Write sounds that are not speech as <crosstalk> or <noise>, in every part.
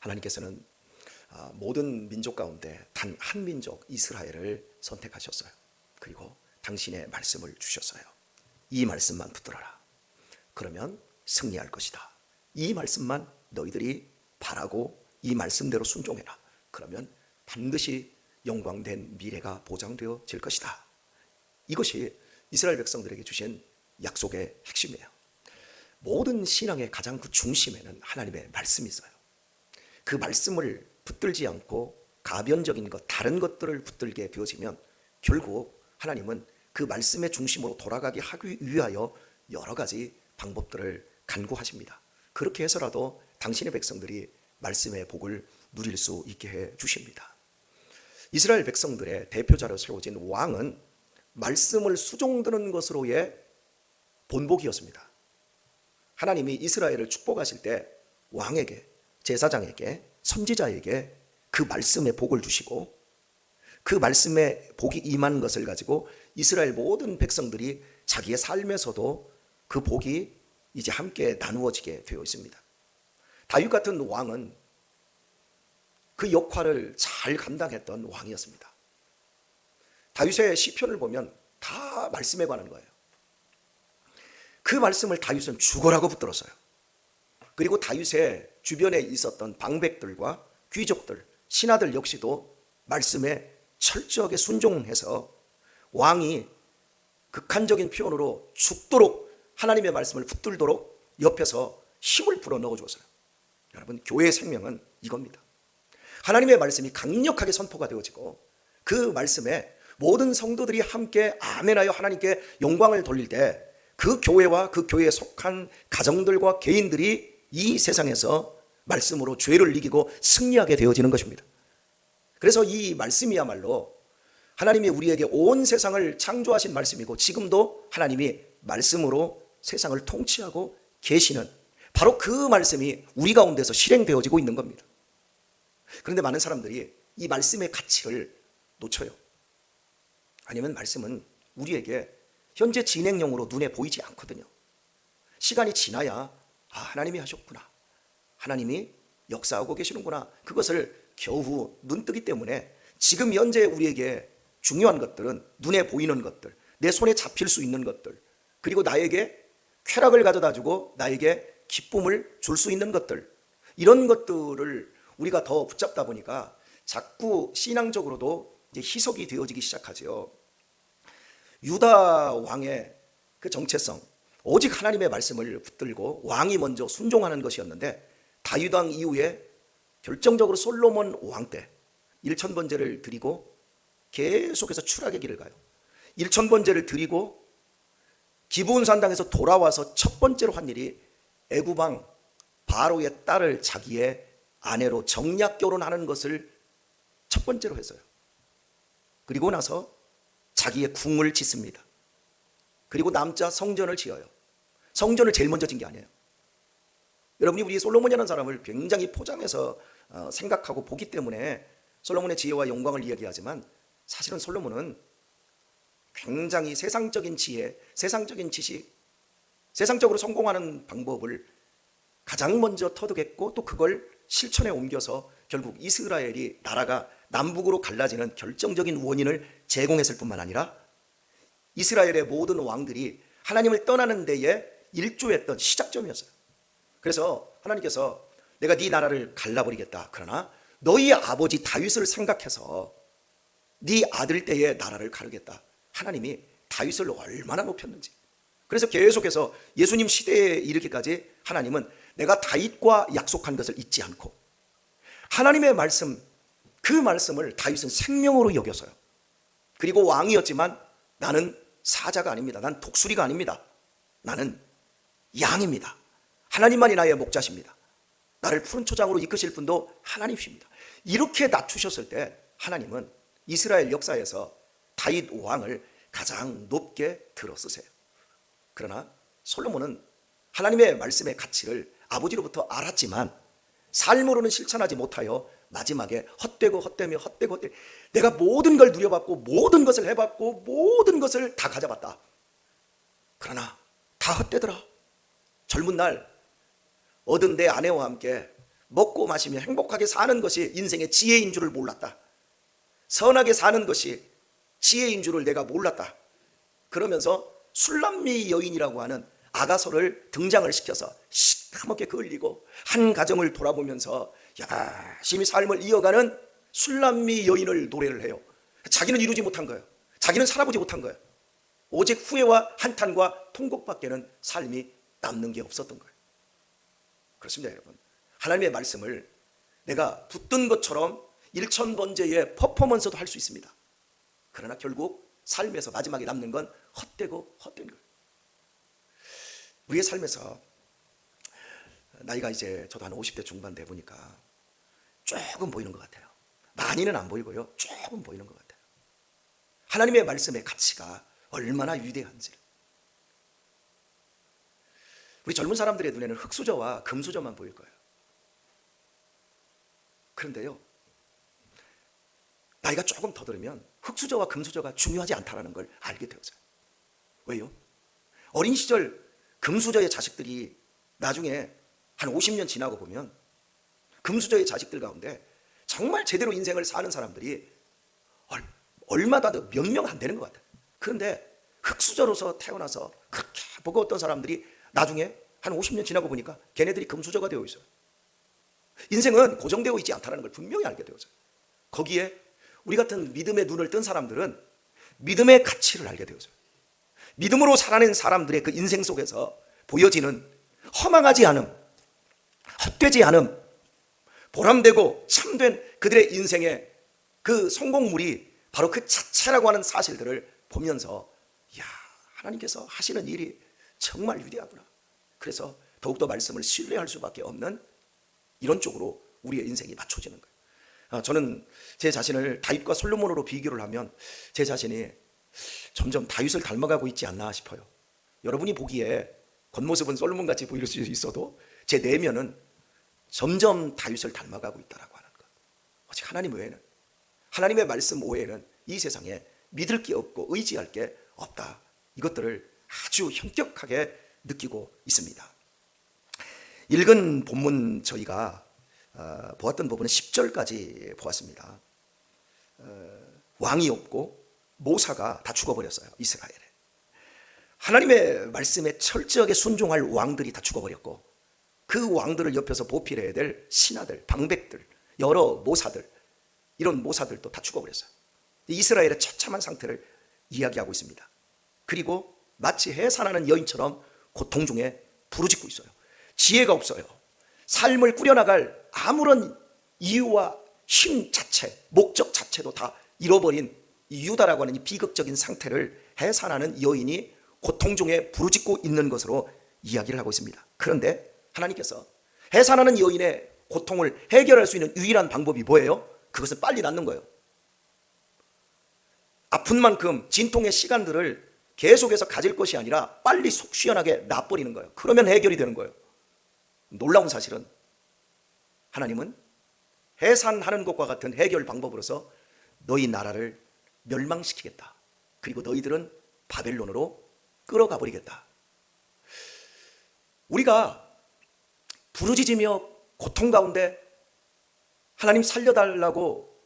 하나님께서는 아, 모든 민족 가운데 단 한 민족 이스라엘을 선택하셨어요. 그리고 당신의 말씀을 주셨어요. 이 말씀만 붙들어라. 그러면 승리할 것이다. 이 말씀만 너희들이 바라고 이 말씀대로 순종해라. 그러면 반드시 영광된 미래가 보장되어질 것이다. 이것이 이스라엘 백성들에게 주신 약속의 핵심이에요. 모든 신앙의 가장 그 중심에는 하나님의 말씀이 있어요. 그 말씀을 붙들지 않고 가변적인 것, 다른 것들을 붙들게 되어지면 결국 하나님은 그 말씀의 중심으로 돌아가게 하기 위하여 여러 가지 방법들을 간구하십니다. 그렇게 해서라도 당신의 백성들이 말씀의 복을 누릴 수 있게 해 주십니다. 이스라엘 백성들의 대표자로 세워진 왕은 말씀을 수종드는 것으로의 본복이었습니다. 하나님이 이스라엘을 축복하실 때 왕에게, 제사장에게, 선지자에게 그 말씀의 복을 주시고 그 말씀의 복이 임한 것을 가지고 이스라엘 모든 백성들이 자기의 삶에서도 그 복이 이제 함께 나누어지게 되어 있습니다. 다윗 같은 왕은 그 역할을 잘 감당했던 왕이었습니다. 다윗의 시편을 보면 다 말씀에 관한 거예요. 그 말씀을 다윗은 죽어라고 붙들었어요. 그리고 다윗의 주변에 있었던 방백들과 귀족들, 신하들 역시도 말씀에 철저하게 순종해서 왕이 극한적인 표현으로 죽도록 하나님의 말씀을 붙들도록 옆에서 힘을 불어 넣어 줬어요. 여러분, 교회의 생명은 이겁니다. 하나님의 말씀이 강력하게 선포가 되어지고 그 말씀에 모든 성도들이 함께 아멘하여 하나님께 영광을 돌릴 때 그 교회와 그 교회에 속한 가정들과 개인들이 이 세상에서 말씀으로 죄를 이기고 승리하게 되어지는 것입니다. 그래서 이 말씀이야말로 하나님이 우리에게 온 세상을 창조하신 말씀이고 지금도 하나님이 말씀으로 세상을 통치하고 계시는 바로 그 말씀이 우리 가운데서 실행되어지고 있는 겁니다. 그런데 많은 사람들이 이 말씀의 가치를 놓쳐요. 아니면 말씀은 우리에게 현재 진행형으로 눈에 보이지 않거든요. 시간이 지나야 아, 하나님이 하셨구나. 하나님이 역사하고 계시는구나. 그것을 겨우 눈뜨기 때문에 지금 현재 우리에게 중요한 것들은 눈에 보이는 것들, 내 손에 잡힐 수 있는 것들, 그리고 나에게 쾌락을 가져다 주고 나에게 기쁨을 줄 수 있는 것들, 이런 것들을 우리가 더 붙잡다 보니까 자꾸 신앙적으로도 이제 희석이 되어지기 시작하죠. 유다 왕의 그 정체성, 오직 하나님의 말씀을 붙들고 왕이 먼저 순종하는 것이었는데 다윗 왕 이후에 결정적으로 솔로몬 왕때 1천 번제를 드리고 계속해서 추락의 길을 가요. 1천 번제를 드리고 기브온 산당에서 돌아와서 첫 번째로 한 일이 왕 바로의 딸을 자기의 아내로 정략 결혼하는 것을 첫 번째로 했어요. 그리고 나서 자기의 궁을 짓습니다. 그리고 남자 성전을 지어요. 성전을 제일 먼저 진 게 아니에요. 여러분이 우리 솔로몬이라는 사람을 굉장히 포장해서 어, 생각하고 보기 때문에 솔로몬의 지혜와 영광을 이야기하지만 사실은 솔로몬은 굉장히 세상적인 지혜, 세상적인 지식, 세상적으로 성공하는 방법을 가장 먼저 터득했고 또 그걸 실천에 옮겨서 결국 이스라엘이 나라가 남북으로 갈라지는 결정적인 원인을 제공했을 뿐만 아니라 이스라엘의 모든 왕들이 하나님을 떠나는 데에 일조했던 시작점이었어요. 그래서 하나님께서 내가 네 나라를 갈라버리겠다. 그러나 너희 아버지 다윗을 생각해서 네 아들 때에 나라를 가르겠다. 하나님이 다윗을 얼마나 높였는지. 그래서 계속해서 예수님 시대에 이르기까지 하나님은 내가 다윗과 약속한 것을 잊지 않고 하나님의 말씀 그 말씀을 다윗은 생명으로 여겨서요. 그리고 왕이었지만 나는 사자가 아닙니다. 난 독수리가 아닙니다. 나는 양입니다. 하나님만이 나의 목자십니다. 나를 푸른 초장으로 이끄실 분도 하나님이십니다. 이렇게 낮추셨을 때 하나님은 이스라엘 역사에서 다윗 왕을 가장 높게 들어쓰세요. 그러나 솔로몬은 하나님의 말씀의 가치를 아버지로부터 알았지만 삶으로는 실천하지 못하여 마지막에 헛되고 헛되며 헛되고 헛되 내가 모든 걸 누려봤고 모든 것을 해봤고 모든 것을 다 가져봤다. 그러나 다 헛되더라. 젊은 날 얻은 내 아내와 함께 먹고 마시며 행복하게 사는 것이 인생의 지혜인 줄을 몰랐다. 선하게 사는 것이 지혜인 줄을 내가 몰랐다. 그러면서 술람미 여인이라고 하는 아가서를 등장을 시켜서 시커멓게 걸리고 한 가정을 돌아보면서 열심히 삶을 이어가는 술람미 여인을 노래를 해요. 자기는 이루지 못한 거예요. 자기는 살아보지 못한 거예요. 오직 후회와 한탄과 통곡밖에는 삶이 남는 게 없었던 거예요. 그렇습니다, 여러분. 하나님의 말씀을 내가 붙든 것처럼 일천번제의 퍼포먼스도 할 수 있습니다. 그러나 결국 삶에서 마지막에 남는 건 헛되고 헛된 거예요. 우리의 삶에서 나이가 이제 저도 한 50대 중반 돼 보니까 조금 보이는 것 같아요. 많이는 안 보이고요. 조금 보이는 것 같아요. 하나님의 말씀의 가치가 얼마나 위대한지를. 우리 젊은 사람들의 눈에는 흙수저와 금수저만 보일 거예요. 그런데요, 나이가 조금 더 들으면 흙수저와 금수저가 중요하지 않다라는 걸 알게 되었어요. 왜요? 어린 시절 금수저의 자식들이 나중에 한 50년 지나고 보면 금수저의 자식들 가운데 정말 제대로 인생을 사는 사람들이 얼- 얼마나 몇명 안 되는 것 같아요. 그런데 흙수저로서 태어나서 그렇게 버거웠던 사람들이 나중에 한 50년 지나고 보니까 걔네들이 금수저가 되어 있어요. 인생은 고정되어 있지 않다는 걸 분명히 알게 되었어요. 거기에 우리 같은 믿음의 눈을 뜬 사람들은 믿음의 가치를 알게 되었어요. 믿음으로 살아낸 사람들의 그 인생 속에서 보여지는 허망하지 않음, 헛되지 않음, 보람되고 참된 그들의 인생의 그 성공물이 바로 그 자체라고 하는 사실들을 보면서 야 하나님께서 하시는 일이 정말 위대하구나. 그래서 더욱더 말씀을 신뢰할 수밖에 없는 이런 쪽으로 우리의 인생이 맞춰지는 거예요. 아, 저는 제 자신을 다윗과 솔로몬으로 비교를 하면 제 자신이 점점 다윗을 닮아가고 있지 않나 싶어요. 여러분이 보기에 겉모습은 솔로몬 같이 보일 수 있어도 제 내면은 점점 다윗을 닮아가고 있다라고 하는 것. 오직 하나님 외에는 하나님의 말씀 외에는 이 세상에 믿을 게 없고 의지할 게 없다. 이것들을 아주 현격하게 느끼고 있습니다. 읽은 본문 저희가 어, 보았던 부분은 10절까지 보았습니다. 어, 왕이 없고 모사가 다 죽어버렸어요. 이스라엘에. 하나님의 말씀에 철저하게 순종할 왕들이 다 죽어버렸고 그 왕들을 옆에서 보필해야 될 신하들, 방백들, 여러 모사들 이런 모사들도 다 죽어버렸어요. 이스라엘의 처참한 상태를 이야기하고 있습니다. 그리고 마치 해산하는 여인처럼 고통 중에 부르짖고 있어요. 지혜가 없어요. 삶을 꾸려나갈 아무런 이유와 힘 자체, 목적 자체도 다 잃어버린 이 유다라고 하는 이 비극적인 상태를 해산하는 여인이 고통 중에 부르짖고 있는 것으로 이야기를 하고 있습니다. 그런데 하나님께서 해산하는 여인의 고통을 해결할 수 있는 유일한 방법이 뭐예요? 그것은 빨리 낫는 거예요. 아픈 만큼 진통의 시간들을 계속해서 가질 것이 아니라 빨리 속 시원하게 놔버리는 거예요. 그러면 해결이 되는 거예요. 놀라운 사실은 하나님은 해산하는 것과 같은 해결 방법으로서 너희 나라를 멸망시키겠다. 그리고 너희들은 바벨론으로 끌어가 버리겠다. 우리가 부르짖으며 고통 가운데 하나님 살려달라고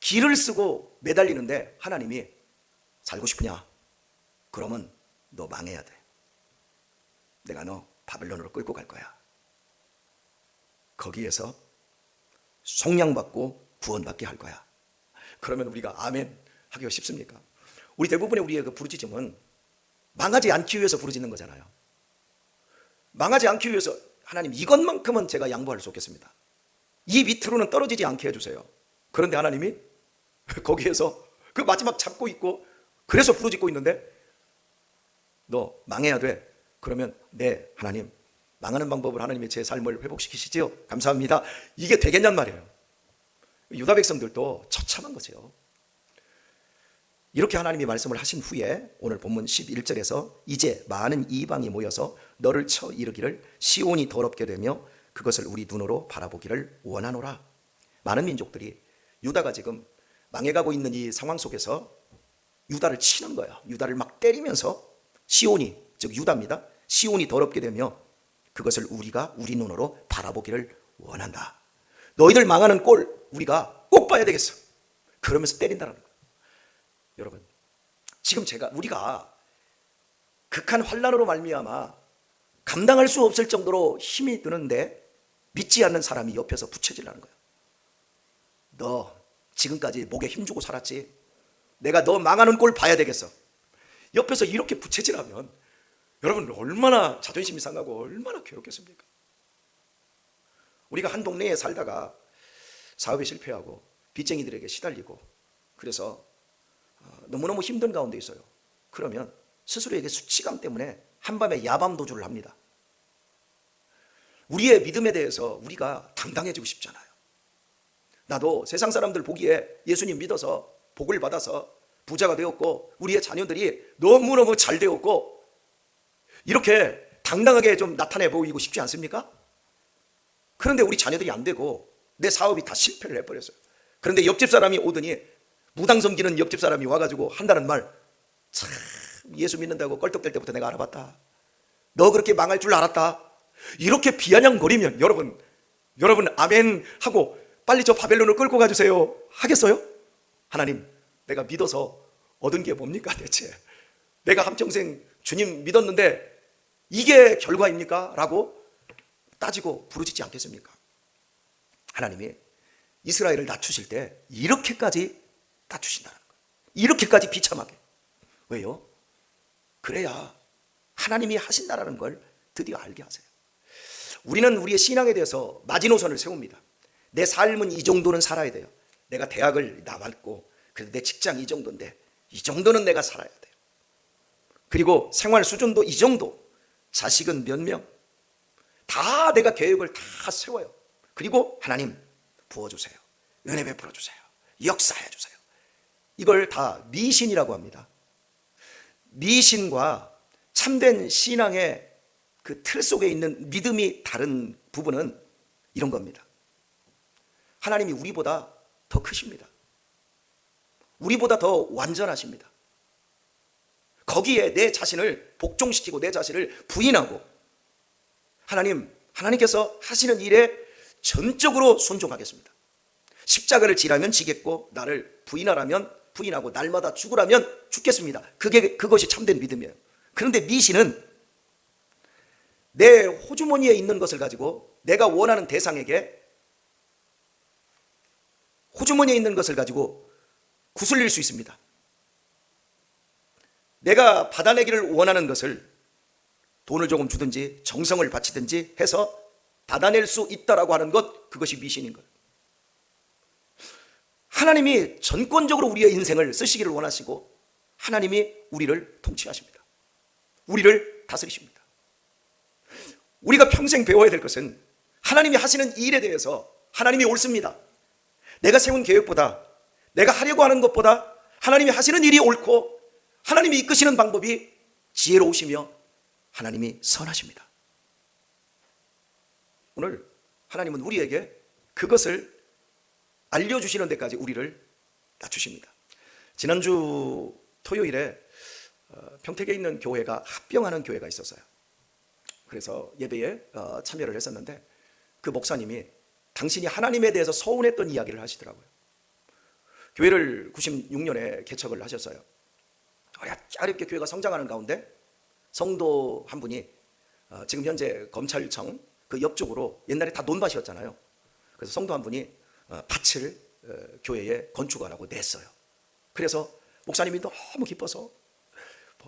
길을 쓰고 매달리는데 하나님이 살고 싶으냐? 그러면 너 망해야 돼. 내가 너 바벨론으로 끌고 갈 거야. 거기에서 속량받고 구원받게 할 거야. 그러면 우리가 아멘 하기가 쉽습니까? 우리 대부분의 우리의 그 부르짖음은 망하지 않기 위해서 부르짖는 거잖아요. 망하지 않기 위해서 하나님 이것만큼은 제가 양보할 수 없겠습니다. 이 밑으로는 떨어지지 않게 해주세요. 그런데 하나님이 <laughs> 거기에서 그 마지막 잡고 있고 그래서 부르짖고 있는데 너 망해야 돼. 그러면 네 하나님 망하는 방법을 하나님이 제 삶을 회복시키시지요. 감사합니다. 이게 되겠냔 말이에요. 유다 백성들도 처참한 거죠. 이렇게 하나님이 말씀을 하신 후에 오늘 본문 11절에서 이제 많은 이방이 모여서 너를 쳐 이르기를 시온이 더럽게 되며 그것을 우리 눈으로 바라보기를 원하노라. 많은 민족들이 유다가 지금 망해가고 있는 이 상황 속에서 유다를 치는 거야. 유다를 막 때리면서 시온이 즉 유다입니다. 시온이 더럽게 되며 그것을 우리가 우리 눈으로 바라보기를 원한다. 너희들 망하는 꼴 우리가 꼭 봐야 되겠어. 그러면서 때린다는 거예요. 여러분, 지금 제가 우리가 극한 환란으로 말미암아 감당할 수 없을 정도로 힘이 드는데 믿지 않는 사람이 옆에서 부채질하는 거예요. 너 지금까지 목에 힘 주고 살았지? 내가 너 망하는 꼴 봐야 되겠어. 옆에서 이렇게 부채질하면 여러분 얼마나 자존심이 상하고 얼마나 괴롭겠습니까? 우리가 한 동네에 살다가 사업에 실패하고 빚쟁이들에게 시달리고 그래서 어, 너무너무 힘든 가운데 있어요. 그러면 스스로에게 수치감 때문에 한밤에 야밤 도주를 합니다. 우리의 믿음에 대해서 우리가 당당해지고 싶잖아요. 나도 세상 사람들 보기에 예수님 믿어서 복을 받아서 부자가 되었고 우리의 자녀들이 너무너무 잘 되었고 이렇게 당당하게 좀 나타내 보이고 싶지 않습니까? 그런데 우리 자녀들이 안 되고 내 사업이 다 실패를 해버렸어요. 그런데 옆집 사람이 오더니 무당 섬기는 옆집 사람이 와가지고 한다는 말, 참 예수 믿는다고 껄떡댈 때부터 내가 알아봤다. 너 그렇게 망할 줄 알았다. 이렇게 비아냥거리면 여러분, 여러분 아멘 하고 빨리 저 바벨론을 끌고 가주세요. 하겠어요? 하나님, 내가 믿어서 얻은 게 뭡니까 대체? 내가 한평생 주님 믿었는데 이게 결과입니까? 라고 따지고 부르짖지 않겠습니까? 하나님이 이스라엘을 낮추실 때 이렇게까지 낮추신다는 거예요. 이렇게까지 비참하게. 왜요? 그래야 하나님이 하신다라는 걸 드디어 알게 하세요. 우리는 우리의 신앙에 대해서 마지노선을 세웁니다. 내 삶은 이 정도는 살아야 돼요. 내가 대학을 나왔고, 그래도 내 직장 이 정도인데, 이 정도는 내가 살아야 돼요. 그리고 생활 수준도 이 정도, 자식은 몇 명, 다 내가 계획을 다 세워요. 그리고 하나님 부어주세요. 은혜 베풀어 주세요. 역사해 주세요. 이걸 다 미신이라고 합니다. 미신과 참된 신앙의 그 틀 속에 있는 믿음이 다른 부분은 이런 겁니다. 하나님이 우리보다 더 크십니다. 우리보다 더 완전하십니다. 거기에 내 자신을 복종시키고 내 자신을 부인하고 하나님, 하나님께서 하시는 일에 전적으로 순종하겠습니다. 십자가를 지라면 지겠고 나를 부인하라면 부인하고 날마다 죽으라면 죽겠습니다. 그게 그것이 참된 믿음이에요. 그런데 미신은 내 호주머니에 있는 것을 가지고 내가 원하는 대상에게 호주머니에 있는 것을 가지고 구슬릴 수 있습니다. 내가 받아내기를 원하는 것을 돈을 조금 주든지 정성을 바치든지 해서 받아낼 수 있다라고 하는 것 그것이 미신인 것. 하나님이 전권적으로 우리의 인생을 쓰시기를 원하시고 하나님이 우리를 통치하십니다. 우리를 다스리십니다. 우리가 평생 배워야 될 것은 하나님이 하시는 일에 대해서 하나님이 옳습니다. 내가 세운 계획보다 내가 하려고 하는 것보다 하나님이 하시는 일이 옳고 하나님이 이끄시는 방법이 지혜로우시며 하나님이 선하십니다. 오늘 하나님은 우리에게 그것을 알려주시는 데까지 우리를 낮추십니다. 지난주 토요일에 어, 평택에 있는 교회가 합병하는 교회가 있었어요. 그래서 예배에 어, 참여를 했었는데 그 목사님이 당신이 하나님에 대해서 서운했던 이야기를 하시더라고요. 교회를 96년에 개척을 하셨어요. 어렵게 교회가 성장하는 가운데 성도 한 분이 어, 지금 현재 검찰청 그 옆쪽으로 옛날에 다 논밭이었잖아요. 그래서 성도 한 분이 어, 밭을 어, 교회에 건축하라고 냈어요. 그래서 목사님이 너무 기뻐서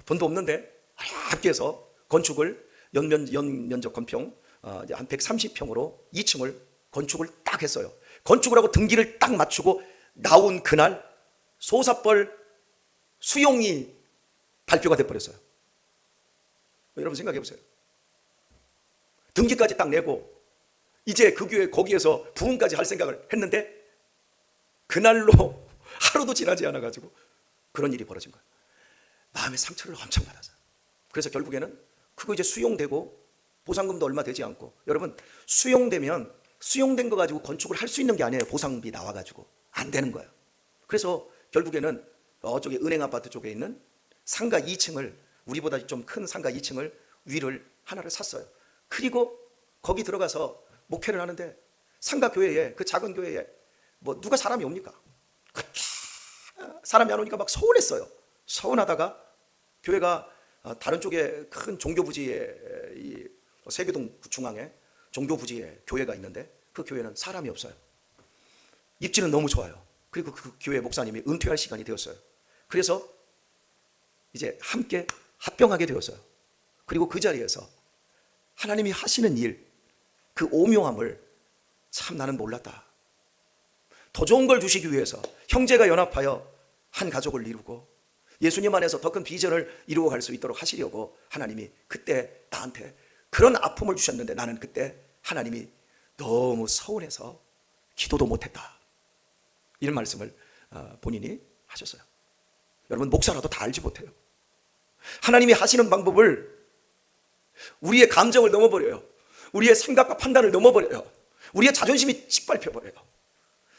돈도 없는데 함께 해서 건축을 연면, 연면적 건평 한 130평으로 2층을 건축을 딱 했어요. 건축을 하고 등기를 딱 맞추고 나온 그날 소사벌 수용이 발표가 돼버렸어요. 여러분 생각해 보세요. 등기까지 딱 내고 이제 그 교회 거기에서 부흥까지 할 생각을 했는데 그날로 <laughs> 하루도 지나지 않아 가지고 그런 일이 벌어진 거예요. 마음의 상처를 엄청 받아서. 그래서 결국에는 그거 이제 수용되고 보상금도 얼마 되지 않고 여러분 수용되면 수용된 거 가지고 건축을 할 수 있는 게 아니에요. 보상비 나와 가지고 안 되는 거예요. 그래서 결국에는 어쪽에 은행 아파트 쪽에 있는 상가 2층을 우리보다 좀 큰 상가 2층을 위를 하나를 샀어요. 그리고 거기 들어가서 목회를 하는데 상가 교회에 그 작은 교회에 뭐 누가 사람이 옵니까? 사람이 안 오니까 막 서운했어요. 서운하다가 교회가 어, 다른 쪽에 큰 종교 부지에 이 세계동 중앙에 종교 부지에 교회가 있는데 그 교회는 사람이 없어요. 입지는 너무 좋아요. 그리고 그 교회 목사님이 은퇴할 시간이 되었어요. 그래서 이제 함께 합병하게 되었어요. 그리고 그 자리에서 하나님이 하시는 일, 그 오묘함을 참 나는 몰랐다. 더 좋은 걸 주시기 위해서 형제가 연합하여 한 가족을 이루고 예수님 안에서 더 큰 비전을 이루어 갈 수 있도록 하시려고 하나님이 그때 나한테 그런 아픔을 주셨는데 나는 그때 하나님이 너무 서운해서 기도도 못했다. 이런 말씀을 어, 본인이 하셨어요. 여러분 목사라도 다 알지 못해요. 하나님이 하시는 방법을 우리의 감정을 넘어버려요. 우리의 생각과 판단을 넘어버려요. 우리의 자존심이 짓밟혀버려요.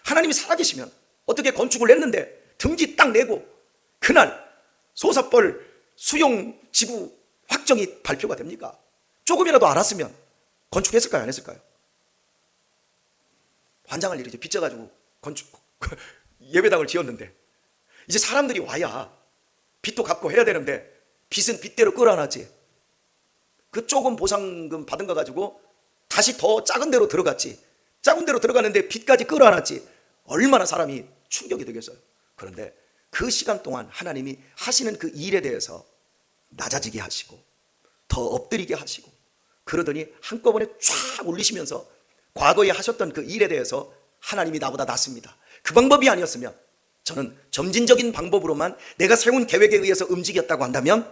하나님이 살아계시면 어떻게 건축을 했는데 등기 딱 내고 그날 소사벌 수용 지구 확정이 발표가 됩니까? 조금이라도 알았으면 건축했을까요? 안 했을까요? 환장할 일이죠. 빚져가지고 건축 <laughs> 예배당을 지었는데 이제 사람들이 와야 빚도 갚고 해야 되는데 빚은 빚대로 끌어안았지. 그 조금 보상금 받은 거 가지고 다시 더 작은 데로 들어갔지. 작은 데로 들어갔는데 빚까지 끌어안았지. 얼마나 사람이 충격이 되겠어요. 그런데 그 시간 동안 하나님이 하시는 그 일에 대해서 낮아지게 하시고 더 엎드리게 하시고 그러더니 한꺼번에 쫙 올리시면서 과거에 하셨던 그 일에 대해서 하나님이 나보다 낫습니다. 그 방법이 아니었으면 저는 점진적인 방법으로만 내가 세운 계획에 의해서 움직였다고 한다면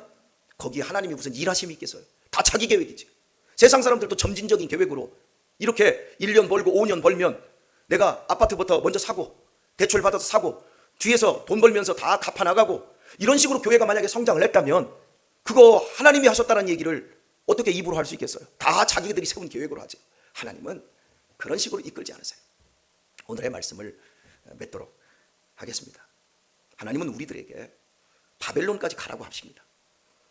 거기에 하나님이 무슨 일하심이 있겠어요? 다 자기 계획이지. 세상 사람들도 점진적인 계획으로 이렇게 1년 벌고 5년 벌면 내가 아파트부터 먼저 사고 대출 받아서 사고 뒤에서 돈 벌면서 다 갚아 나가고 이런 식으로 교회가 만약에 성장을 했다면 그거 하나님이 하셨다는 얘기를 어떻게 입으로 할 수 있겠어요? 다 자기들이 세운 계획으로 하죠. 하나님은 그런 식으로 이끌지 않으세요. 오늘의 말씀을 맺도록 하겠습니다. 하나님은 우리들에게 바벨론까지 가라고 하십니다.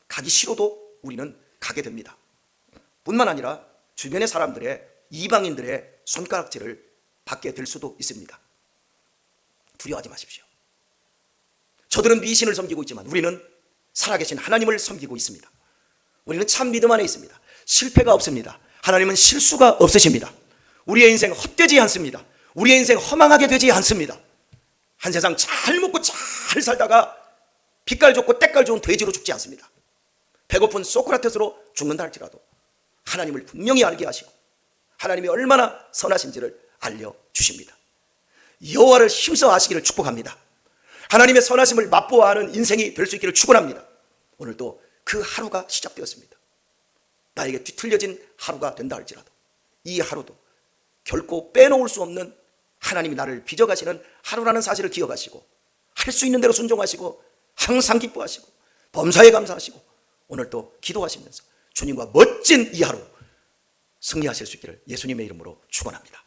가기 싫어도 우리는 가게 됩니다. 뿐만 아니라 주변의 사람들의 이방인들의 손가락질을 받게 될 수도 있습니다. 두려워하지 마십시오. 저들은 미신을 섬기고 있지만 우리는 살아계신 하나님을 섬기고 있습니다. 우리는 참 믿음 안에 있습니다. 실패가 없습니다. 하나님은 실수가 없으십니다. 우리의 인생 헛되지 않습니다. 우리의 인생 허망하게 되지 않습니다. 한 세상 잘 먹고 잘 살다가 빛깔 좋고 때깔 좋은 돼지로 죽지 않습니다. 배고픈 소크라테스로 죽는다 할지라도 하나님을 분명히 알게 하시고 하나님이 얼마나 선하신지를 알려 주십니다. 여호와를 힘써 아시기를 축복합니다. 하나님의 선하심을 맛보아 하는 인생이 될 수 있기를 축원합니다. 오늘도 그 하루가 시작되었습니다. 나에게 뒤틀려진 하루가 된다 할지라도 이 하루도 결코 빼놓을 수 없는 하나님이 나를 빚어가시는 하루라는 사실을 기억하시고 할 수 있는 대로 순종하시고 항상 기뻐하시고 범사에 감사하시고 오늘 또 기도하시면서 주님과 멋진 이 하루 승리하실 수 있기를 예수님의 이름으로 축원합니다.